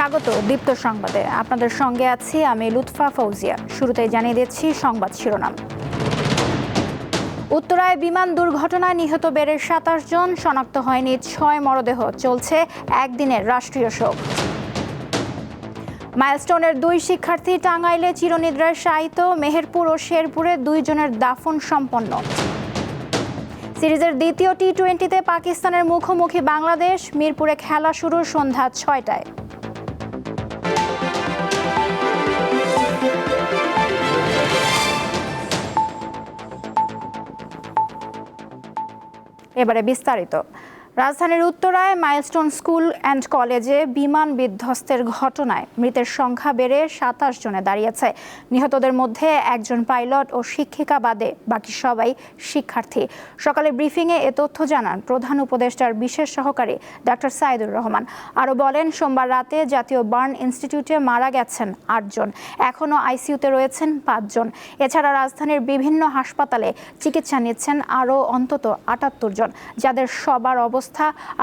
স্বাগত দীপ্ত সংবাদে। আপনাদের সঙ্গে আছি আমি লুৎফা ফৌজিয়া। শুরুতেই জানিয়ে দিচ্ছি সংবাদ শিরোনাম। উত্তরায় বিমান দুর্ঘটনায় নিহত বেড়ে সাতাশ জন, শনাক্ত হয়নি ছয় মরদেহ, চলছে একদিনের রাষ্ট্রীয় শোক। মাইলস্টোনের দুই শিক্ষার্থী টাঙ্গাইলে চিরনিদ্রায় শায়িত, মেহেরপুর ও শেরপুরে দুইজনের দাফন সম্পন্ন। সিরিজের দ্বিতীয় টি টোয়েন্টিতে পাকিস্তানের মুখোমুখি বাংলাদেশ, মিরপুরে খেলা শুরু সন্ধ্যা ছয়টায়। এবারে বিস্তারিত। রাজধানীর উত্তরায় মাইলস্টোন স্কুল অ্যান্ড কলেজে বিমান বিধ্বস্তের ঘটনায় মৃতের সংখ্যা বেড়ে সাতাশ জনে দাঁড়িয়েছে। নিহতদের মধ্যে একজন পাইলট ও শিক্ষিকা বাদে বাকি সবাই শিক্ষার্থী। সকালে ব্রিফিংয়ে এ তথ্য জানান প্রধান উপদেষ্টার বিশেষ সহকারী ডাক্তার সাইদুর রহমান। আরও বলেন, সোমবার রাতে জাতীয় বার্ন ইনস্টিটিউটে মারা গেছেন আটজন এখনও আইসিইউতে রয়েছেন পাঁচজন এছাড়া রাজধানীর বিভিন্ন হাসপাতালে চিকিৎসা নিচ্ছেন আরও অন্তত আটাত্তর জন, যাদের সবার অবস্থা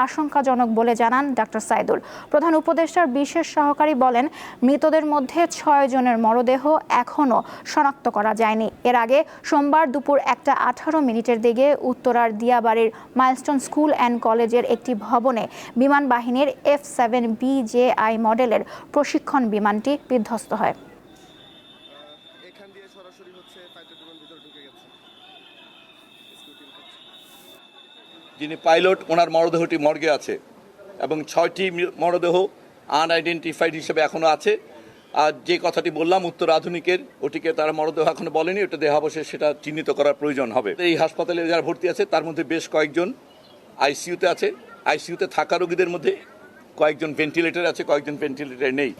আশঙ্কাজনক বলে জানান ডাক্তার সাইদুল। প্রধান উপদেষ্টার বিশেষ সহকারী বলেন, মৃতদের মধ্যে ছয় জনের মরদেহ এখনও শনাক্ত করা যায়নি। এর আগে সোমবার দুপুর একটা আঠারো মিনিটের দিকে উত্তরার দিয়াবাড়ির মাইলস্টোন স্কুল অ্যান্ড কলেজের একটি ভবনে বিমান বাহিনীর এফ সেভেন বিজেআই মডেলের প্রশিক্ষণ বিমানটি বিধ্বস্ত হয় এখান দিয়ে সরাসরি হচ্ছে ফাইটার বিমান ভিতরে ঢুকে গেছে যিনি পাইলট, ওনার মরদেহটি মর্গে আছে এবং ছয়টি মরদেহ আনআইডেন্টিফাইড হিসেবে এখনও আছে। আর যে কথাটি বললাম, উত্তর আধুনিকের, ওটিকে তারা মরদেহ এখনও বলেনি, ওটা দেহাবশেষ সেটা চিহ্নিত করার প্রয়োজন হবে। এই হাসপাতালে যারা ভর্তি আছে, তার মধ্যে বেশ কয়েকজন আইসিইউতে আছে। আইসিইউতে থাকা রোগীদের মধ্যে কয়েকজন ভেন্টিলেটর আছে, কয়েকজন ভেন্টিলেটর নেই।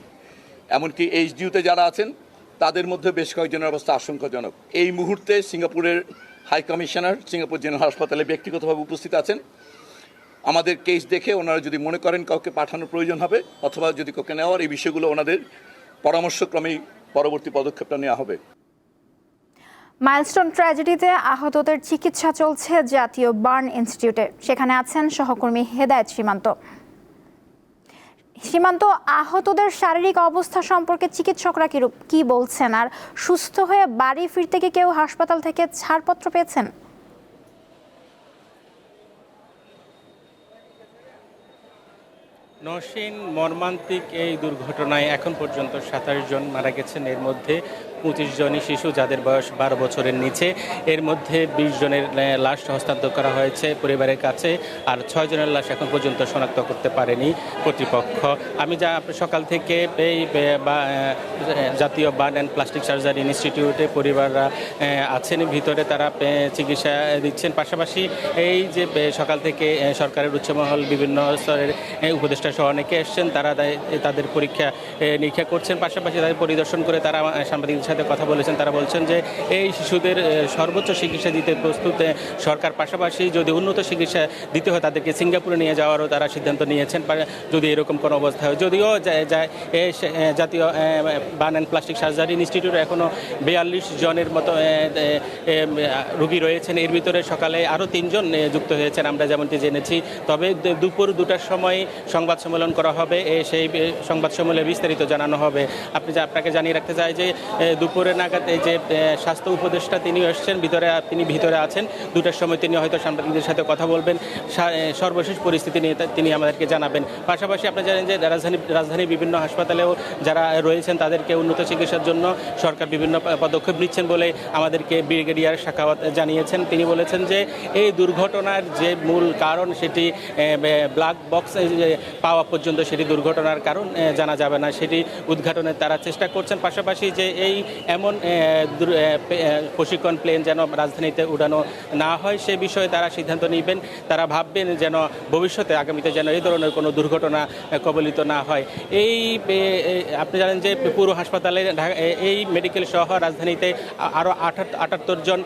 এমনকি এইচডিউতে যারা আছেন, তাদের মধ্যে বেশ কয়েকজনের অবস্থা আশঙ্কাজনক। এই মুহূর্তে সিঙ্গাপুরের হাই কমিশনার সিঙ্গাপুর জেনারেল হাসপাতালে ব্যক্তিগতভাবে উপস্থিত আছেন। আমাদের কেস দেখে ওনারা যদি মনে করেন কাউকে পাঠানোর প্রয়োজন হবে, অথবা যদি কাউকে নেওয়ার, এই বিষয়গুলো ওনাদের পরামর্শক্রমেই পরবর্তী পদক্ষেপটা নেওয়া হবে। মাইলস্টোন ট্র্যাজেডিতে আহতদের চিকিৎসা চলছে জাতীয় বার্ন ইনস্টিটিউটে। সেখানে আছেন সহকর্মী হেদায়েত সীমান্ত। সীমান্ত আহতদের শারীরিক অবস্থা সম্পর্কে চিকিৎসকরা কিরূপ কি বলছেন? আর সুস্থ হয়ে বাড়ি ফিরতে কি কেউ হাসপাতাল থেকে ছাড়পত্র পেয়েছেন? নসীন মর্মান্তিক এই দুর্ঘটনায় এখন পর্যন্ত সাতাশ জন মারা গেছেন। এর মধ্যে পঁচিশ জনই শিশু যাদের বয়স বারো বছরের নিচে। এর মধ্যে বিশ জনের লাশ হস্তান্তর করা হয়েছে পরিবারের কাছে আর ছয় জনের লাশ এখন পর্যন্ত শনাক্ত করতে পারেনি কর্তৃপক্ষ। আমি যা, সকাল থেকে এই জাতীয় বার্ন অ্যান্ড প্লাস্টিক সার্জারি ইনস্টিটিউটে পরিবাররা আছেন। ভিতরে তারা চিকিৎসা দিচ্ছেন। পাশাপাশি এই যে সকাল থেকে সরকারের উচ্চমহল বিভিন্ন স্তরের উপদেষ্টা সহ অনেকে এসছেন। তারা তাদের পরীক্ষা নিরীক্ষা করছেন। পাশাপাশি তাদের পরিদর্শন করে তারা সাংবাদিকদের সাথে কথা বলেছেন, তারা বলছেন যে এই শিশুদের সর্বোচ্চ চিকিৎসা দিতে প্রস্তুত সরকার। পাশাপাশি যদি উন্নত চিকিৎসা দিতে হয়, তাদেরকে সিঙ্গাপুরে নিয়ে যাওয়ারও তারা সিদ্ধান্ত নিয়েছেন। যদি এরকম কোনো অবস্থা হয়, যদিও জাতীয় বার্ন অ্যান্ড প্লাস্টিক সার্জারি ইনস্টিটিউটে এখনও বিয়াল্লিশ জনের মতো রোগী রয়েছেন। এর ভিতরে সকালে আরও তিনজন যুক্ত হয়েছেন। আমরা যেমনটি জেনেছি, তবে দুপুর দুটার সময় সংবাদ সম্মেলন করা হবে। সেই সংবাদ সম্মেলনে বিস্তারিত জানানো হবে। আপনি আপনাকে জানিয়ে রাখতে চাই যে দুপুরে নাগাদ এই যে স্বাস্থ্য উপদেষ্টা তিনি এসছেন, ভিতরে, তিনি ভিতরে আছেন। দুটার সময় তিনি হয়তো সাংবাদিকদের সাথে কথা বলবেন। সর্বশেষ পরিস্থিতি নিয়ে তিনি আমাদেরকে জানাবেন। পাশাপাশি আপনি জানেন যে রাজধানী, রাজধানীর বিভিন্ন হাসপাতালেও যারা রয়েছেন, তাদেরকে উন্নত চিকিৎসার জন্য সরকার বিভিন্ন পদক্ষেপ নিচ্ছেন বলে আমাদেরকে ব্রিগেডিয়ার শাখাওয়াত জানিয়েছেন। তিনি বলেছেন যে, এই দুর্ঘটনার যে মূল কারণ সেটি ব্ল্যাক বক্স পাওয়া পর্যন্ত সেটি দুর্ঘটনার কারণ জানা যাবে না। সেটি উদ্ঘাটনের তারা চেষ্টা করছেন। পাশাপাশি যে এই এমন প্রশিক্ষণ প্লেন যেন রাজধানীতে উড়ানো না হয়, সে বিষয়ে তারা সিদ্ধান্ত নেবেন। তারা ভাববেন যেন ভবিষ্যতে আগামীতে যেন এই ধরনের কোনো দুর্ঘটনা কবলিত না হয়। এই আপনি জানেন যে পুরো হাসপাতালে এই মেডিকেল সহ রাজধানীতে আরও আটাত্তর জন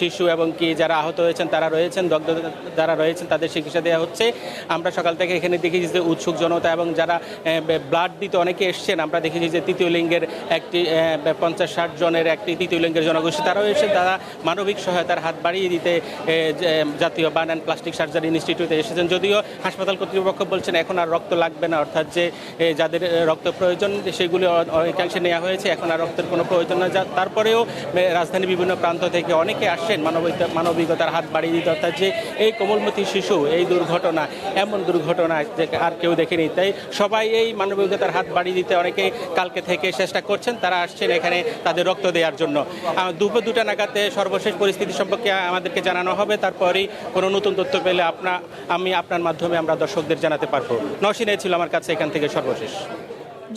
শিশু এবং কি যারা আহত হয়েছেন, তারা রয়েছেন, দগ্ধ যারা রয়েছেন, তাদের চিকিৎসা দেওয়া হচ্ছে। আমরা সকাল থেকে এখানে দেখেছি যে উৎসুক জনতা এবং যারা ব্লাড দিতে অনেকে এসছেন, আমরা দেখেছি যে তৃতীয় লিঙ্গের একটি পঞ্চাশ ষাট জনের একটি তৃতীয় লিঙ্গের জনগোষ্ঠী, তারাও এসে তারা মানবিক সহায়তার হাত বাড়িয়ে দিতে জাতীয় বার্ন অ্যান্ড প্লাস্টিক সার্জারি ইনস্টিটিউটে এসেছেন। যদিও হাসপাতাল কর্তৃপক্ষ বলছেন এখন আর রক্ত লাগবে না, অর্থাৎ যে যাদের রক্ত প্রয়োজন, সেগুলি অনেকাংশে নেওয়া হয়েছে, এখন আর রক্তের কোনো প্রয়োজন না। যা- তারপরেও রাজধানীর বিভিন্ন প্রান্ত থেকে অনেকে আসছেন মানবিকতা, মানবিকতার হাত বাড়িয়ে দিতে, অর্থাৎ যে, এই কোমলমতি শিশু, এই দুর্ঘটনা, এমন দুর্ঘটনা যে, আর কেউ দেখেনি। তাই সবাই এই মানবিকতার হাত বাড়িয়ে দিতে অনেকে কালকে থেকে চেষ্টা করছেন, তারা আসছেন এখানে তাদের রক্ত দেওয়ার জন্য। দুপুর দুটা নাগাদে সর্বশেষ পরিস্থিতি সম্পর্কে আমাদেরকে জানানো হবে, তারপরেই কোনো নতুন তথ্য পেলে আপনা আমি আপনার মাধ্যমে আমরা দর্শকদের জানাতে পারব। নসিনে ছিল আমার কাছে এখান থেকে সর্বশেষ।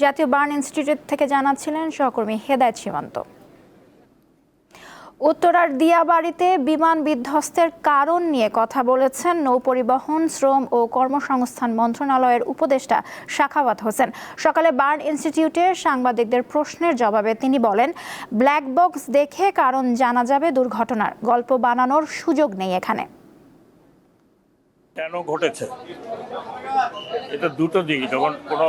জাতীয় বার্ন ইনস্টিটিউট থেকে জানাচ্ছিলেন সহকর্মী হেদায়ত সীমান্ত। উত্তরার দিয়াবাড়িতে বিমান বিধ্বস্তের কারণ নিয়ে কথা বলেছেন নৌপরিবহন শ্রম ও কর্মসংস্থান মন্ত্রণালয়ের উপদেষ্টা শাখাওয়াত হোসেন। সকালে বার্ন ইনস্টিটিউটে সাংবাদিকদের প্রশ্নের জবাবে তিনি বলেন, ব্ল্যাক বক্স দেখে কারণ জানা যাবে দুর্ঘটনার। গল্প বানানোর সুযোগ নেই এখানে। কেন ঘটেছে? এটা দুটো দিক। যখন কোনো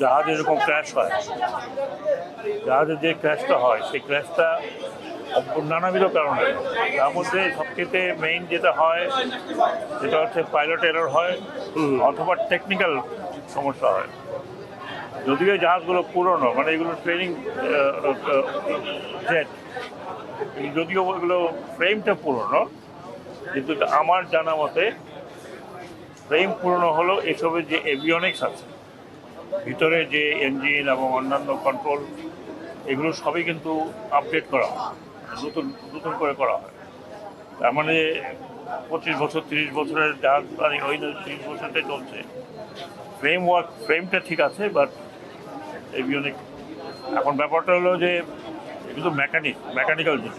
জাহাজ এরকম ক্র্যাশ হয় জাহাজের যে ক্র্যাশটা হয়, সেই ক্র্যাশটা নানাবিধ কারণে। তার মধ্যে সবচেয়ে মেইন যেটা হয় সেটা হচ্ছে পাইলট এরর হয় অথবা টেকনিক্যাল সমস্যা হয়। যদিও জাহাজগুলো পুরনো মানে এগুলো ট্রেনিং জেট যদিও ওগুলো ফ্রেমটা পুরনো কিন্তু আমার জানা মতে ফ্রেম পুরনো হলো এসবের যে এভিয়নিক্স আছে। ভিতরে যে ইঞ্জিন এবং অন্যান্য কন্ট্রোল এগুলো সবই কিন্তু আপডেট করা হয়। নতুন নতুন করে করা হয়। তার মানে পঁচিশ বছর, তিরিশ বছরের জাহাজ মানে ওই তিরিশ বছরটাই চলছে। ফ্রেম ওয়ার্ক ফ্রেমটা ঠিক আছে বাট এভিয়নিক এখন ব্যাপারটা হলো যে এগুলো মেকানিক মেকানিক্যাল জিনিস।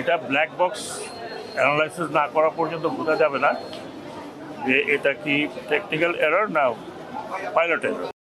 এটা ব্ল্যাক বক্স অ্যানালাইসিস না করা পর্যন্ত বোঝা যাবে না যে এটা কি টেকনিক্যাল এরর না পাইলট এরর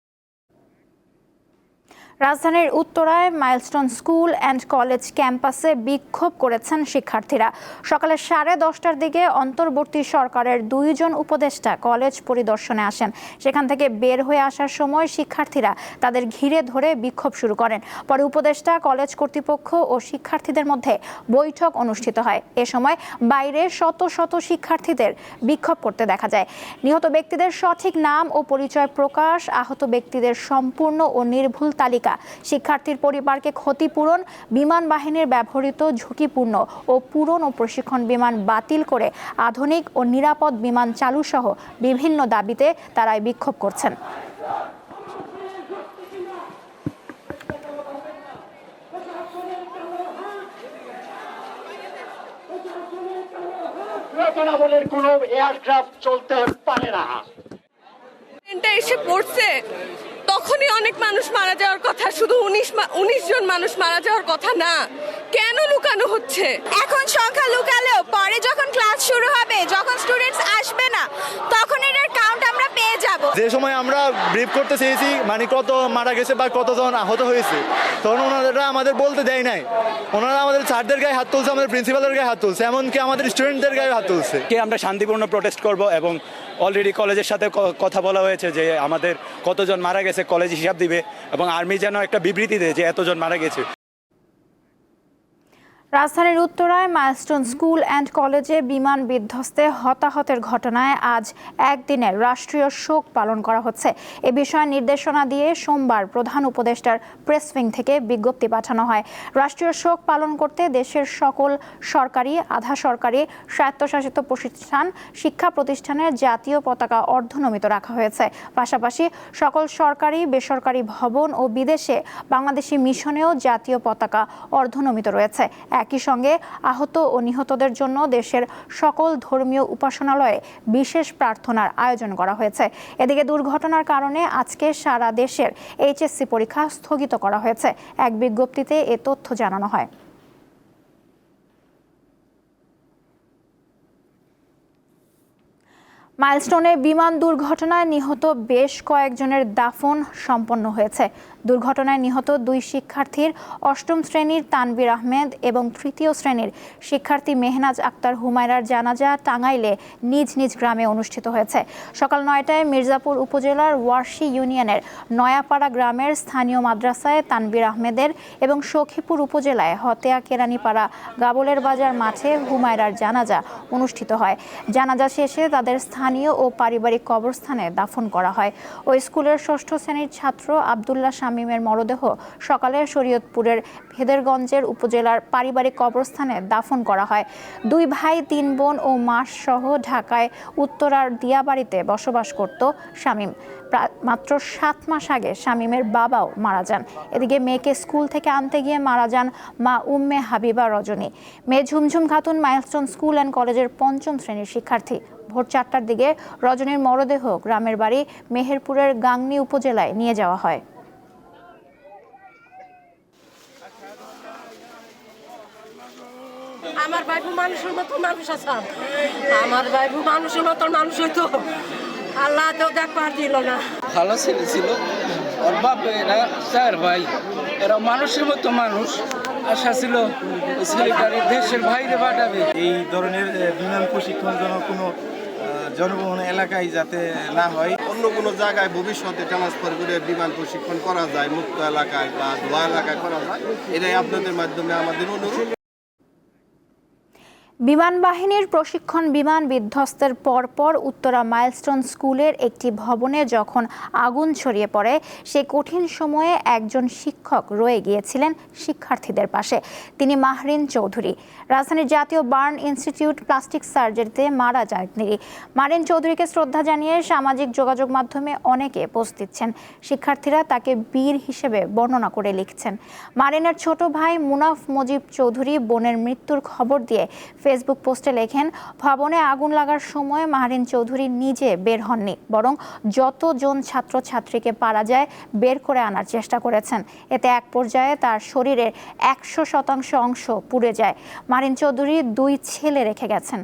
রাজধানীর উত্তরায় মাইলস্টোন স্কুল অ্যান্ড কলেজ ক্যাম্পাসে বিক্ষোভ করেছেন শিক্ষার্থীরা। সকালে সাড়ে দশটার দিকে অন্তর্বর্তী সরকারের দুইজন উপদেষ্টা কলেজ পরিদর্শনে আসেন। সেখান থেকে বের হয়ে আসার সময় শিক্ষার্থীরা তাদের ঘিরে ধরে বিক্ষোভ শুরু করেন। পরে উপদেষ্টা, কলেজ কর্তৃপক্ষ ও শিক্ষার্থীদের মধ্যে বৈঠক অনুষ্ঠিত হয়। এ সময় বাইরে শত শত শিক্ষার্থীদের বিক্ষোভ করতে দেখা যায়। নিহত ব্যক্তিদের সঠিক নাম ও পরিচয় প্রকাশ, আহত ব্যক্তিদের সম্পূর্ণ ও নির্ভুল তালিকা শিক্ষার্থীর পরিবারকে ক্ষতিপূরণ, বিমান বাহিনীর ব্যবহৃত ঝুঁকিপূর্ণ ও পূরণ ও প্রশিক্ষণ বিমান বাতিল করে আধুনিক ও নিরাপদ বিমান চালু সহ বিভিন্ন দাবিতে তারা বিক্ষোভ করছেন। কোনো এয়ারক্রাফট চলতে পারে না। এসে পড়ছে তখনই অনেক মানুষ মারা যাওয়ার কথা শুধু উনিশ উনিশ জন মানুষ মারা যাওয়ার কথা না কেন লুকানো হচ্ছে? এখন সংখ্যা লুকালেও পরে যখন ক্লাস শুরু হবে যখন স্টুডেন্টস আসবে না তখন এটার কাউন্ট আমরা পেয়ে যাব। যে সময় আমরা ব্রিফ করতে চেয়েছি মানে কত মারা গেছে বা কতজন আহত হয়েছে তখন ওনারা আমাদের বলতে দেয় নাই। ওনারা আমাদের স্যারদের গায়ে হাত তুলছে আমাদের প্রিন্সিপালের গায়ে হাত তুলছে এমনকি আমাদের স্টুডেন্টদের গায়ে হাত তুলছে। কে আমরা শান্তিপূর্ণ প্রোটেস্ট করব এবং অলরেডি কলেজের সাথে কথা বলা হয়েছে যে আমাদের কতজন মারা গেছে, কলেজ হিসাব দিবে এবং আর্মি যেন একটা বিবৃতি দেয় যে এতজন মারা গেছে। রাজধানীর উত্তরায় মাইলস্টোন স্কুল অ্যান্ড কলেজে বিমান বিধ্বস্তে হতাহতের ঘটনায় আজ একদিনের রাষ্ট্রীয় শোক পালন করা হচ্ছে। এ বিষয়ে নির্দেশনা দিয়ে সোমবার প্রধান উপদেষ্টার প্রেস উইং থেকে বিজ্ঞপ্তি পাঠানো হয়। রাষ্ট্রীয় শোক পালন করতে দেশের সকল সরকারি, আধা সরকারি, স্বায়ত্তশাসিত প্রতিষ্ঠান, শিক্ষা প্রতিষ্ঠানের জাতীয় পতাকা অর্ধনমিত রাখা হয়েছে। পাশাপাশি সকল সরকারি, বেসরকারি ভবন ও বিদেশে বাংলাদেশি মিশনেও জাতীয় পতাকা অর্ধনমিত রয়েছে। একই সঙ্গে আহত ও নিহতদের জন্য দেশের সকল ধর্মীয় উপাসনালয়ে বিশেষ প্রার্থনার আয়োজন করা হয়েছে। এদিকে দুর্ঘটনার কারণে আজকে সারা দেশের এইচএসসি পরীক্ষা স্থগিত করা হয়েছে। এক বিজ্ঞপ্তিতে এ তথ্য জানানো হয়। মাইলস্টোনে বিমান দুর্ঘটনায় নিহত বেশ কয়েকজনের দাফন সম্পন্ন হয়েছে। দুর্ঘটনায় নিহত দুই শিক্ষার্থীর অষ্টম শ্রেণির তানবির আহমেদ এবং তৃতীয় শ্রেণির শিক্ষার্থী মেহনাজ আক্তার হুমায়রার জানাজা টাঙ্গাইলে নিজ নিজ গ্রামে অনুষ্ঠিত হয়েছে। সকাল নয়টায় মির্জাপুর উপজেলার ওয়ার্শি ইউনিয়নের নয়াপাড়া গ্রামের স্থানীয় মাদ্রাসায় তানবির আহমেদের এবং সখীপুর উপজেলায় হতেয়া কেরানীপাড়া গাবলের বাজার মাঠে হুমায়রার জানাজা অনুষ্ঠিত হয়। জানাজা শেষে তাদের স্থানীয় ও পারিবারিক কবরস্থানে দাফন করা হয়। ওই স্কুলের ষষ্ঠ শ্রেণির ছাত্র আবদুল্লাহ শামীমের মরদেহ সকালে শরীয়তপুরের ভেদেরগঞ্জের উপজেলার পারিবারিক কবরস্থানে দাফন করা হয়। দুই ভাই, তিন বোন ও মাস সহ ঢাকায় উত্তরার দিয়াবাড়িতে বসবাস করত শামীম। মাত্র সাত মাস আগে শামীমের বাবাও মারা যান। এদিকে মেয়েকে স্কুল থেকে আনতে গিয়ে মারা যান মা উম্মে হাবিবা রজনী। মেয়ে Jhumjhum Khatun Milestone school and কলেজের পঞ্চম শ্রেণির শিক্ষার্থী। ভোর চারটার দিকে রজনীর মরদেহ গ্রামের বাড়ি মেহেরপুরের গাংনী উপজেলায় নিয়ে যাওয়া হয়। আমার ভাইবু মানুষের মতো মানুষ আছে আমার ভাইবু মানুষের মতো মানুষ হইতো। আল্লাহ তো দেখবার দিল না। ভালো ছেলে ছিল। ওর বাপ এরা চার ভাই। এরা মানুষের মতো মানুষ। আশা ছিল ছেলেটারে দেশের বাইরে পাঠাবে। এই ধরনের বিমান প্রশিক্ষণ যেন কোনো আহ, জনবহুল এলাকায় যাতে না হয়। অন্য কোনো জায়গায় ভবিষ্যতে ট্রান্সফার করে বিমান প্রশিক্ষণ করা যায় মুক্ত এলাকায় বা ধোয়া এলাকায় করা যায় এটাই আপনাদের মাধ্যমে আমাদের অনুরোধ। বিমান বাহিনীর প্রশিক্ষণ বিমান বিধ্বস্তের পরপর উত্তরা মাইলস্টোন স্কুলের একটি ভবনে যখন আগুন ছড়িয়ে পড়ে, সে কঠিন সময়ে একজন শিক্ষক রয়ে গিয়েছিলেন শিক্ষার্থীদের পাশে। তিনি মাহরিন চৌধুরী। রাজধানীর জাতীয় বার্ন ইনস্টিটিউট প্লাস্টিক সার্জারিতে মারা যান তিনি। মারিন চৌধুরীকে শ্রদ্ধা জানিয়ে সামাজিক যোগাযোগ মাধ্যমে অনেকে পোস্ট দিচ্ছেন। শিক্ষার্থীরা তাকে বীর হিসেবে বর্ণনা করে লিখছেন। মারিনের ছোট ভাই মুনাফ মজিব চৌধুরী বোনের মৃত্যুর খবর দিয়ে ফেসবুক পোস্টে লেখেন, ভবনে আগুন লাগার সময় মাহরিন চৌধুরী নিজে বের হননি, বরং যতজন ছাত্রছাত্রীকে পারা যায় বের করে আনার চেষ্টা করেছেন। এতে এক পর্যায়ে তার শরীরের একশো শতাংশ অংশ পুড়ে যায়। মারিন চৌধুরী দুই ছেলে রেখে গেছেন।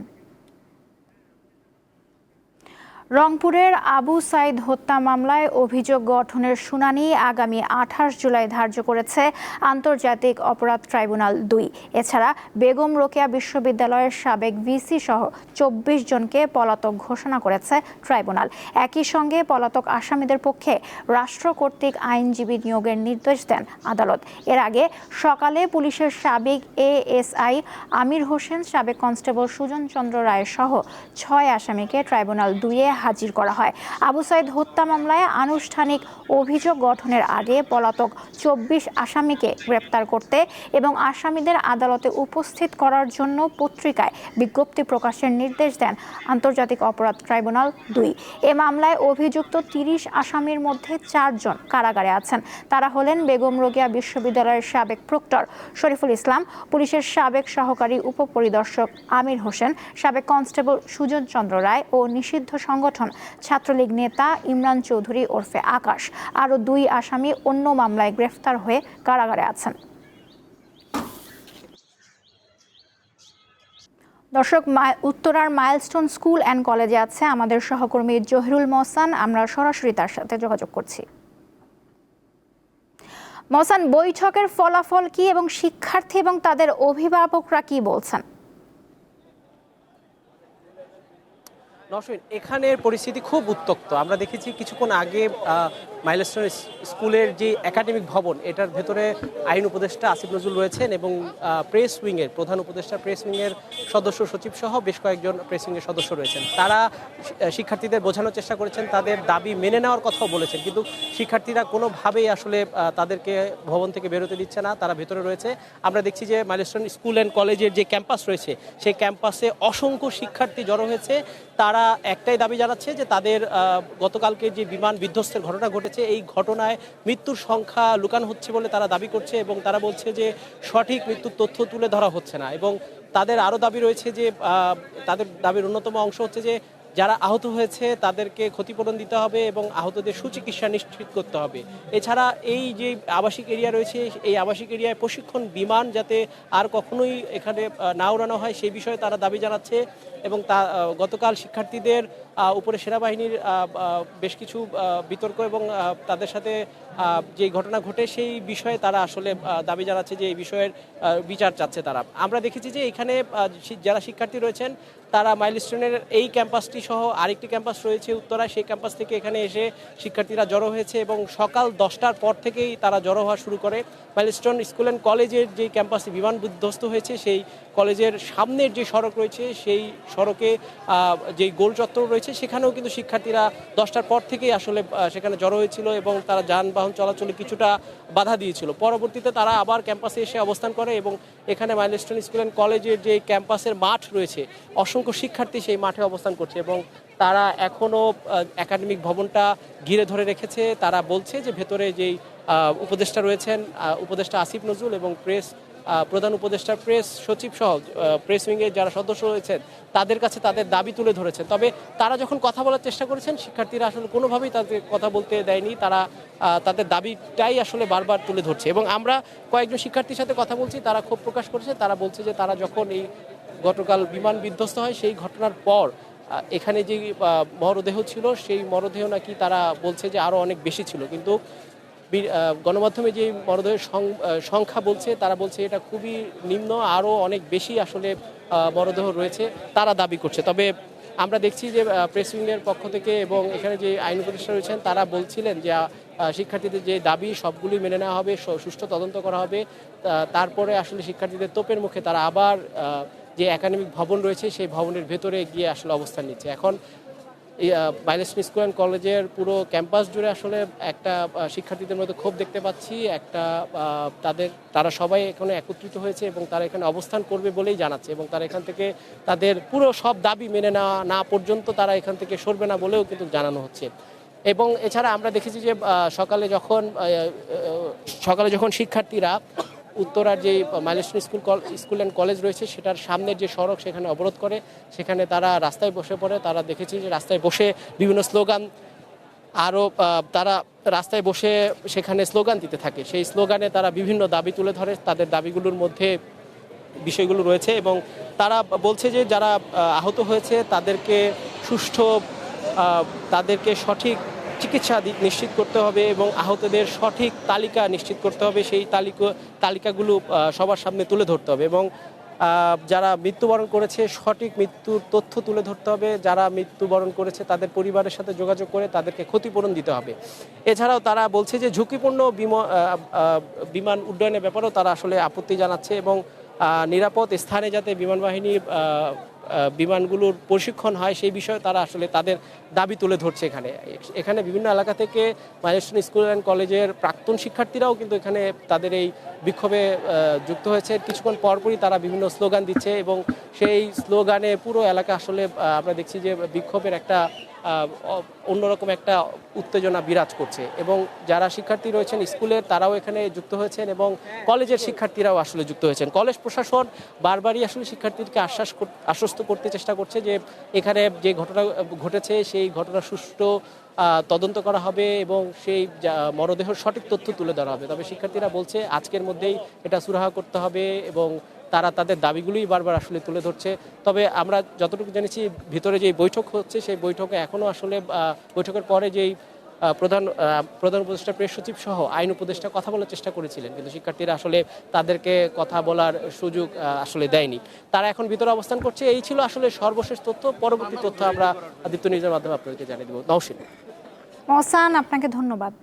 রংপুরের আবু সাইদ হত্যা মামলায় অভিযোগ গঠনের শুনানি আগামী আঠাশ জুলাই ধার্য করেছে আন্তর্জাতিক অপরাধ ট্রাইব্যুনাল দুই। এছাড়া বেগম রোকেয়া বিশ্ববিদ্যালয়ের সাবেক ভিসি সহ চব্বিশ জনকে পলাতক ঘোষণা করেছে ট্রাইব্যুনাল। একই সঙ্গে পলাতক আসামিদের পক্ষে রাষ্ট্র কর্তৃক আইনজীবী নিয়োগের নির্দেশ দেন আদালত। এর আগে সকালে পুলিশের সাবেক এএসআই আমির হোসেন, সাবেক কনস্টেবল সুজন চন্দ্র রায় সহ ছয় আসামিকে ট্রাইব্যুনাল দুইয়ে হাজির করা হয়। আবু সাইদ হত্যা মামলায় আনুষ্ঠানিক অভিযোগ গঠনের আগে পলাতক চব্বিশ আসামিকে গ্রেপ্তার করতে এবং আসামিদের আদালতে উপস্থিত করার জন্য পত্রিকায় বিজ্ঞপ্তি প্রকাশের নির্দেশ দেন আন্তর্জাতিক অপরাধ ট্রাইব্যুনাল দুই। এ মামলায় অভিযুক্ত তিরিশ আসামির মধ্যে চারজন কারাগারে আছেন। তারা হলেন বেগম রোগিয়া বিশ্ববিদ্যালয়ের সাবেক প্রক্টর শরীফুল ইসলাম, পুলিশের সাবেক সহকারী উপপরিদর্শক আমির হোসেন, সাবেক কনস্টেবল সুজন চন্দ্র রায় ও নিষিদ্ধ সংগঠন ছাত্রলীগ নেতা ইমরান চৌধুরী ওরফে আকাশ। আরও দুই আসামি অন্য মামলায় গ্রেফতার হয়ে কারাগারে আছেন। দর্শক উত্তরার মাইলস্টোন স্কুল অ্যান্ড কলেজে আছে আমাদের সহকর্মী জহিরুল মহসান। আমরা সরাসরি তার সাথে যোগাযোগ করছি। মহসান, বৈঠকের ফলাফল কি এবং শিক্ষার্থী এবং তাদের অভিভাবকরা কি বলছেন? নসীন এখানের পরিস্থিতি খুব উত্তক্ত। আমরা দেখেছি কিছুক্ষণ আগে মাইলস্টোন স্কুলের যে একাডেমিক ভবন, এটার ভেতরে আইন উপদেষ্টা আসিফ নজরুল রয়েছেন এবং প্রেস উইংয়ের প্রধান উপদেষ্টা, প্রেস উইংয়ের সদস্য সচিব সহ বেশ কয়েকজন প্রেস উইংয়ের সদস্য রয়েছেন। তারা শিক্ষার্থীদের বোঝানোর চেষ্টা করেছেন, তাদের দাবি মেনে নেওয়ার কথাও বলেছেন। কিন্তু শিক্ষার্থীরা কোনোভাবেই আসলে তাদেরকে ভবন থেকে বেরোতে দিচ্ছে না, তারা ভেতরে রয়েছে। আমরা দেখছি যে মাইলস্টোন স্কুল অ্যান্ড কলেজের যে ক্যাম্পাস রয়েছে, সেই ক্যাম্পাসে অসংখ্য শিক্ষার্থী জড়ো হয়েছে। তারা একটাই দাবি জানাচ্ছে যে তাদের গতকালকে যে বিমান বিধ্বস্তের ঘটনা ঘটেছে, এই ঘটনায় মৃত্যুর সংখ্যা লুকান হচ্ছে বলে তারা দাবি করছে এবং তারা বলছে যে সঠিক মৃত্যুর তথ্য তুলে ধরা হচ্ছে না। এবং তাদের আরও দাবি রয়েছে যে তাদের দাবির অন্যতম অংশ হচ্ছে যে যারা আহত হয়েছে তাদেরকে ক্ষতিপূরণ দিতে হবে এবং আহতদের সুচিকিৎসা নিশ্চিত করতে হবে। এছাড়া এই যে আবাসিক এরিয়া রয়েছে, এই আবাসিক এরিয়ায় প্রশিক্ষণ, বিমান যাতে আর কখনোই এখানে না উড়ানো হয়, সেই বিষয়ে তারা দাবি জানাচ্ছে এবং তা গতকাল শিক্ষার্থীদের উপরে সেনাবাহিনীর বেশ কিছু বিতর্ক এবং তাদের সাথে যে ঘটনা ঘটে সেই বিষয়ে তারা আসলে দাবি জানাচ্ছে যে এই বিষয়ের বিচার চাচ্ছে তারা। আমরা দেখেছি যে এখানে যারা শিক্ষার্থী রয়েছেন, তারা মাইলস্টোনের এই ক্যাম্পাসটি সহ আরেকটি ক্যাম্পাস রয়েছে উত্তরায়। সেই ক্যাম্পাস থেকে এখানে এসে শিক্ষার্থীরা জড়ো হয়েছে এবং সকাল দশটার পর থেকেই তারা জড়ো হওয়া শুরু করে। মাইলস্টোন স্কুল অ্যান্ড কলেজের যে ক্যাম্পাসে বিমান বিধ্বস্ত হয়েছে, সেই কলেজের সামনের যে সড়ক রয়েছে, সেই সড়কে যে গোল চত্বর রয়েছে সেখানেও কিন্তু শিক্ষার্থীরা দশটার পর থেকেই আসলে সেখানে জড়ো হয়েছিল এবং তারা যানবাহন চলাচলে কিছুটা বাধা দিয়েছিল। পরবর্তীতে তারা আবার ক্যাম্পাসে এসে অবস্থান করে এবং এখানে মাইলস্টোন স্কুল অ্যান্ড কলেজের যে ক্যাম্পাসের মাঠ রয়েছে, অসংখ্য শিক্ষার্থী সেই মাঠে অবস্থান করছে এবং তারা এখনও একাডেমিক ভবনটা ঘিরে ধরে রেখেছে। তারা বলছে যে ভেতরে যেই উপদেষ্টা রয়েছেন উপদেষ্টা আসিফ নজরুল এবং প্রেস প্রধান উপদেষ্টা প্রেস সচিব সহ প্রেস উইংয়ের যারা সদস্য রয়েছেন, তাদের কাছে তাদের দাবি তুলে ধরেছেন। তবে তারা যখন কথা বলার চেষ্টা করেছেন, শিক্ষার্থীরা আসলে কোনোভাবেই তাদের কথা বলতে দেয়নি। তারা তাদের দাবিটাই আসলে বারবার তুলে ধরছে। এবং আমরা কয়েকজন শিক্ষার্থীর সাথে কথা বলছি, তারা ক্ষোভ প্রকাশ করেছে। তারা বলছে যে তারা যখন এই গতকাল বিমান বিধ্বস্ত হয়, সেই ঘটনার পর এখানে যে মরদেহ ছিল, সেই মরদেহ নাকি তারা বলছে যে আরও অনেক বেশি ছিল। কিন্তু গণমাধ্যমে যে মরদেহের সংখ্যা বলছে, তারা বলছে এটা খুবই নিম্ন, আরও অনেক বেশি আসলে মরদেহ রয়েছে, তারা দাবি করছে। তবে আমরা দেখছি যে প্রেস উইংয়ের পক্ষ থেকে এবং এখানে যে আইন উপদেষ্টা রয়েছেন, তারা বলছিলেন যে শিক্ষার্থীদের যে দাবি, সবগুলি মেনে নেওয়া হবে সুষ্ঠু তদন্ত করা হবে। তারপরে আসলে শিক্ষার্থীদের তোপের মুখে তারা আবার যে একাডেমিক ভবন রয়েছে, সেই ভবনের ভেতরে গিয়ে আসলে অবস্থান নিচ্ছে। এখন বাইলেশন স্কুল কলেজের পুরো ক্যাম্পাস জুড়ে আসলে একটা শিক্ষার্থীদের মধ্যে ক্ষোভ দেখতে পাচ্ছি। একটা তাদের, তারা সবাই এখানে একত্রিত হয়েছে এবং তারা এখানে অবস্থান করবে বলেই জানাচ্ছে এবং তারা এখান থেকে তাদের পুরো সব দাবি মেনে নেওয়া না পর্যন্ত তারা এখান থেকে সরবে না বলেও কিন্তু জানানো হচ্ছে। এবং এছাড়া আমরা দেখেছি যে সকালে যখন সকালে যখন শিক্ষার্থীরা উত্তরার যে মাইলেস্টন স্কুল, কল- স্কুল অ্যান্ড কলেজ রয়েছে, সেটার সামনের যে সড়ক সেখানে অবরোধ করে, সেখানে তারা রাস্তায় বসে পড়ে, তারা দেখেছি যে রাস্তায় বসে বিভিন্ন স্লোগান আরও তারা রাস্তায় বসে সেখানে স্লোগান দিতে থাকে। সেই স্লোগানে তারা বিভিন্ন দাবি তুলে ধরে, তাদের দাবিগুলোর মধ্যে বিষয়গুলো রয়েছে এবং তারা বলছে যে যারা আহত হয়েছে, তাদেরকে সুষ্ঠু তাদেরকে সঠিক চিকিৎসা নিশ্চিত করতে হবে এবং আহতদের সঠিক তালিকা নিশ্চিত করতে হবে, সেই তালিকা, তালিকাগুলো সবার সামনে তুলে ধরতে হবে এবং যারা মৃত্যুবরণ করেছে সঠিক মৃত্যুর তথ্য তুলে ধরতে হবে, যারা মৃত্যুবরণ করেছে তাদের পরিবারের সাথে যোগাযোগ করে তাদেরকে ক্ষতিপূরণ দিতে হবে। এছাড়াও তারা বলছে যে ঝুঁকিপূর্ণ বিমান উড্ডয়নের ব্যাপারেও তারা আসলে আপত্তি জানাচ্ছে এবং নিরাপদ স্থানে যাতে বিমান বাহিনীর বিমানগুলোর প্রশিক্ষণ হয় সেই বিষয়ে তারা আসলে তাদের দাবি তুলে ধরছে এখানে। এখানে বিভিন্ন এলাকা থেকে মাইলস্টোন স্কুল অ্যান্ড কলেজের প্রাক্তন শিক্ষার্থীরাও কিন্তু এখানে তাদের এই বিক্ষোভে যুক্ত হয়েছে। কিছুক্ষণ পরপরই তারা বিভিন্ন স্লোগান দিচ্ছে এবং সেই স্লোগানে পুরো এলাকা আসলে আমরা দেখছি যে বিক্ষোভের একটা অন্যরকম একটা উত্তেজনা বিরাজ করছে এবং যারা শিক্ষার্থী রয়েছেন স্কুলের, তারাও এখানে যুক্ত হয়েছেন এবং কলেজের শিক্ষার্থীরাও আসলে যুক্ত হয়েছেন। কলেজ প্রশাসন বারবারই আসলে শিক্ষার্থীদেরকে আশ্বাস আশ্বস্ত করতে চেষ্টা করছে যে এখানে যে ঘটনা, ঘটেছে সেই ঘটনা সুষ্ঠু তদন্ত করা হবে এবং সেই মরদেহ সঠিক তথ্য তুলে ধরা হবে। তবে শিক্ষার্থীরা বলছে, আজকের মধ্যেই এটা সুরাহা করতে হবে এবং তারা তাদের দাবিগুলোই বারবার আসলে তুলে ধরছে। তবে আমরা যতটুকু জেনেছি, ভিতরে যে বৈঠক হচ্ছে, সেই বৈঠকে এখনও আসলে বৈঠকের পরে যেই প্রধান প্রধান উপদেষ্টা প্রেস সচিব সহ আইন উপদেষ্টা কথা বলার চেষ্টা করেছিলেন, কিন্তু শিক্ষার্থীরা আসলে তাদেরকে কথা বলার সুযোগ আসলে দেয়নি। তারা এখন ভিতরে অবস্থান করছে। এই ছিল আসলে সর্বশেষ তথ্য। পরবর্তী তথ্য আমরা আদিত্য নিউজের মাধ্যমে আপনাদেরকে জানিয়ে দেবো। নওশিন। আপনাকে ধন্যবাদ।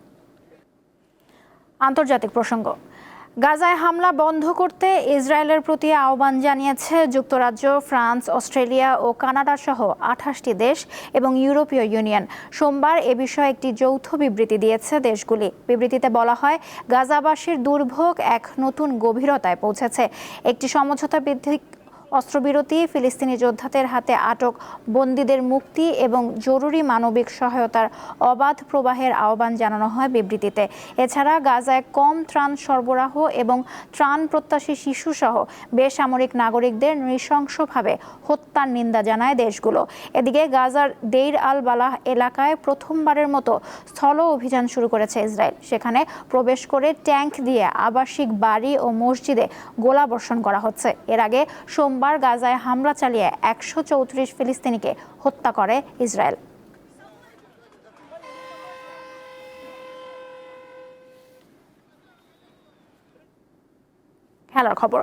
আন্তর্জাতিক প্রসঙ্গ। গাজায় হামলা বন্ধ করতে ইসরায়েলের প্রতি আহ্বান জানিয়েছে যুক্তরাজ্য, ফ্রান্স, অস্ট্রেলিয়া ও কানাডা সহ আঠাশটি দেশ এবং ইউরোপীয় ইউনিয়ন। সোমবার এ বিষয়ে একটি যৌথ বিবৃতি দিয়েছে দেশগুলি। বিবৃতিতে বলা হয়, গাজাবাসীর দুর্ভোগ এক নতুন গভীরতায় পৌঁছেছে। একটি সমঝোতা ভিত্তিক অস্ত্রবিরতি, ফিলিস্তিনি যোদ্ধাদের হাতে আটক বন্দীদের মুক্তি এবং জরুরি মানবিক সহায়তার অবাধ প্রবাহের আহ্বান জানানো হয় বিবৃতিতে। এছাড়া গাজায় কম ত্রাণ সরবরাহ এবং ত্রাণ প্রত্যাশী শিশুসহ বেসামরিক নাগরিকদের নৃশংসভাবে হত্যার নিন্দা জানায় দেশগুলো। এদিকে গাজার দেইর আল বালাহ এলাকায় প্রথমবারের মতো স্থল অভিযান শুরু করেছে ইসরায়েল। সেখানে প্রবেশ করে ট্যাঙ্ক দিয়ে আবাসিক বাড়ি ও মসজিদে গোলাবর্ষণ করা হচ্ছে। এর আগে সোমবার গাজায় হামলা চালিয়ে একশো চৌত্রিশ ফিলিস্তিনিকে হত্যা করে ইসরায়েল। খেলার খবর।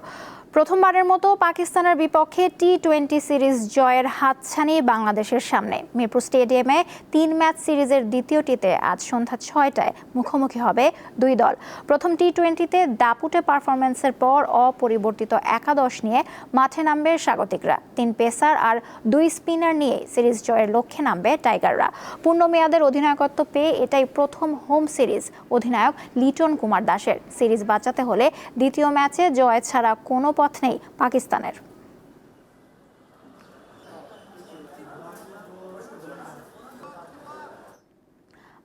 প্রথমবারের মতো পাকিস্তানের বিপক্ষে টি টোয়েন্টি সিরিজ জয়ের হাতছানি বাংলাদেশের সামনে। মিরপুর স্টেডিয়ামে তিন ম্যাচ সিরিজের দ্বিতীয়টিতে আজ সন্ধ্যা ছয়টায় মুখোমুখি হবে দুই দল। প্রথম টি টোয়েন্টিতে দাপুটে পারফরমেন্সের পর অপরিবর্তিত একাদশ নিয়ে মাঠে নামবে স্বাগতিকরা। তিন পেসার আর দুই স্পিনার নিয়ে সিরিজ জয়ের লক্ষ্যে নামবে টাইগাররা। পূর্ণমেয়াদের অধিনায়কত্ব পেয়ে এটাই প্রথম হোম সিরিজ অধিনায়ক লিটন কুমার দাসের। সিরিজ বাঁচাতে হলে দ্বিতীয় ম্যাচে জয় ছাড়া কোনো পথ নেই পাকিস্তানের।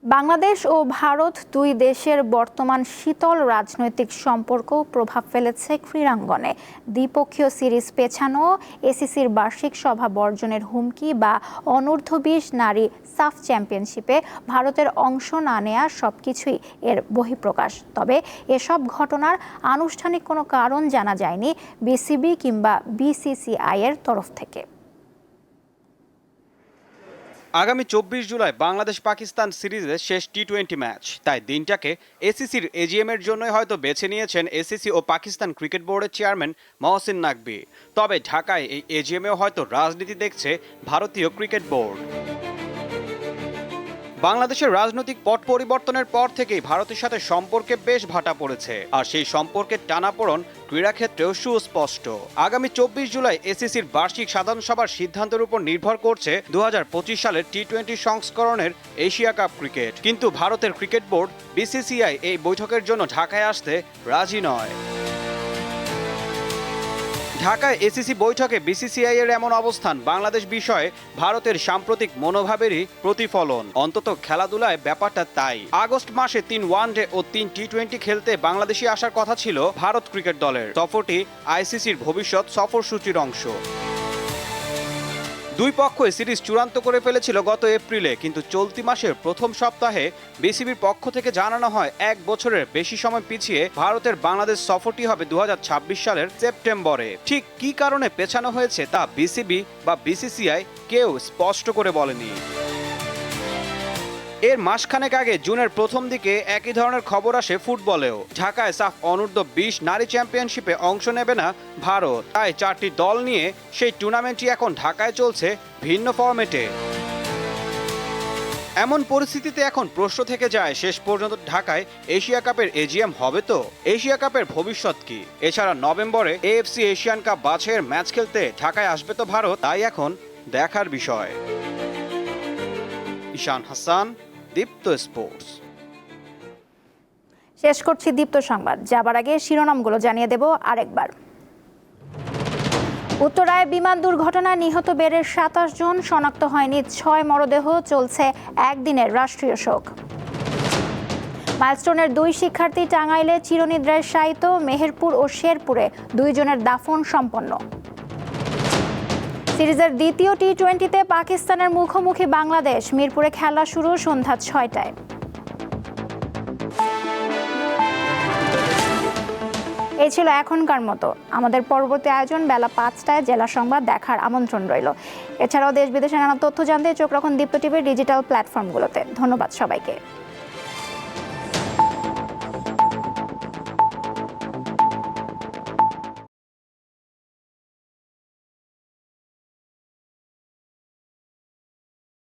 বাংলাদেশ ও ভারত দুই দেশের বর্তমান শীতল রাজনৈতিক সম্পর্ক প্রভাব ফেলেছে ক্রীড়াঙ্গনে। দ্বিপক্ষীয় সিরিজ পেছানো, এসিসির বার্ষিক সভা বর্জনের হুমকি বা অনূর্ধ্ব বিশ নারী সাফ চ্যাম্পিয়নশিপে ভারতের অংশ না নেওয়া সবকিছুই এর বহিঃপ্রকাশ। তবে এসব ঘটনার আনুষ্ঠানিক কোনো কারণ জানা যায়নি বিসিবি কিংবা বিসিসিআই এর তরফ থেকে। আগামী চব্বিশ জুলাই বাংলাদেশ পাকিস্তান সিরিজের শেষ টি টোয়েন্টি ম্যাচ তাই দিনটাকে এসিসির এজিএম এর জন্যই হয়তো বেছে নিয়েছেন এসিসি ও পাকিস্তান ক্রিকেট বোর্ডের চেয়ারম্যান মহসিন নাকবি তবে ঢাকায় এই এজিএমেও হয়তো রাজনীতি দেখছে ভারতীয় ক্রিকেট বোর্ড। বাংলাদেশের রাজনৈতিক পট পরিবর্তনের পর থেকেই ভারতের সাথে সম্পর্কে বেশ ভাটা পড়েছে। আর সেই সম্পর্কের টানাপোড়ন ক্রীড়াক্ষেত্রেও সুস্পষ্ট। আগামী চব্বিশ জুলাই এসিসির বার্ষিক সাধারণ সভার সিদ্ধান্তের উপর নির্ভর করছে দু হাজার পঁচিশ সালের টি টোয়েন্টি সংস্করণের এশিয়া কাপ ক্রিকেট। কিন্তু ভারতের ক্রিকেট বোর্ড, বিসিসিআই এই বৈঠকের জন্য ঢাকায় আসতে রাজি নয়। ঢাকায় এসিসি বৈঠকে বিসিসিআই এর এমন অবস্থান, বাংলাদেশ বিষয়ে ভারতের সাম্প্রতিক মনোভাবেরই প্রতিফলন। অন্তত খেলাধুলায় ব্যাপারটা তাই। আগস্ট মাসে তিন ওয়ান ডে ও তিন টি টোয়েন্টি খেলতে বাংলাদেশি আসার কথা ছিল ভারত ক্রিকেট দলের। সফরটি আইসিসির ভবিষ্যৎ সফরসূচির অংশ। দুই পক্ষই সিরিজ চূড়ান্ত করে ফেলেছিল গত এপ্রিলে, কিন্তু চলতি মাসের প্রথম সপ্তাহে বিসিবির পক্ষ থেকে জানানো হয়, এক বছরের বেশি সময় পিছিয়ে ভারতের বাংলাদেশ সফরটি হবে দু হাজার ছাব্বিশ সালের সেপ্টেম্বরে। ঠিক কি কারণে পেছানো হয়েছে তা বিসিবি বা বিসিসিআই কেউ স্পষ্ট করে বলেনি। এর মাসখানেক আগে জুনের প্রথম দিকে একই ধরনের খবর আসে ফুটবলেও। ঢাকায় সাফ অনূর্ধ্ব বিশ নারী চ্যাম্পিয়নশিপে অংশ নেবে না ভারত। তাই চারটি দল নিয়ে সেই টুর্নামেন্টটি এখন ঢাকায় চলছে ভিন্ন ফরম্যাটে। এমন পরিস্থিতিতে এখন প্রশ্ন থেকে যায়, শেষ পর্যন্ত ঢাকায় এশিয়া কাপের এজিএম হবে তো? এশিয়া কাপের ভবিষ্যৎ কি? এছাড়া নভেম্বরে এএফসি এশিয়ান কাপ বাছাইয়ের ম্যাচ খেলতে ঢাকায় আসবে তো ভারত? তাই এখন দেখার বিষয়। ঈশান হাসান দীপ্ত স্পোর্টস। শেষ করছি দীপ্ত সংবাদ। যাবার আগে শিরোনামগুলো জানিয়ে দেব আরেকবার। উত্তরায় বিমান দুর্ঘটনায় নিহত বেড়ে সাতাশ জন, শনাক্ত হয়নি ছয় মরদেহ, চলছে একদিনের রাষ্ট্রীয় শোক। মাইলস্টোনের দুই শিক্ষার্থী টাঙ্গাইলে চিরনিদ্রায় শায়িত, মেহেরপুর ও শেরপুরে দুইজনের দাফন সম্পন্ন। সিরিজের দ্বিতীয় টি টোয়েন্টিতে পাকিস্তানের মুখোমুখি বাংলাদেশ। মিরপুরে খেলা শুরু সন্ধ্যা ছয়টায়। এই ছিল এখনকার মতো। আমাদের পরবর্তী আয়োজন বেলা পাঁচটায় জেলা সংবাদ দেখার আমন্ত্রণ রইল। এছাড়াও দেশ বিদেশের নানা তথ্য জানতে চোখ রাখুন দীপ্ত টিভির ডিজিটাল প্ল্যাটফর্মগুলোতে। ধন্যবাদ সবাইকে।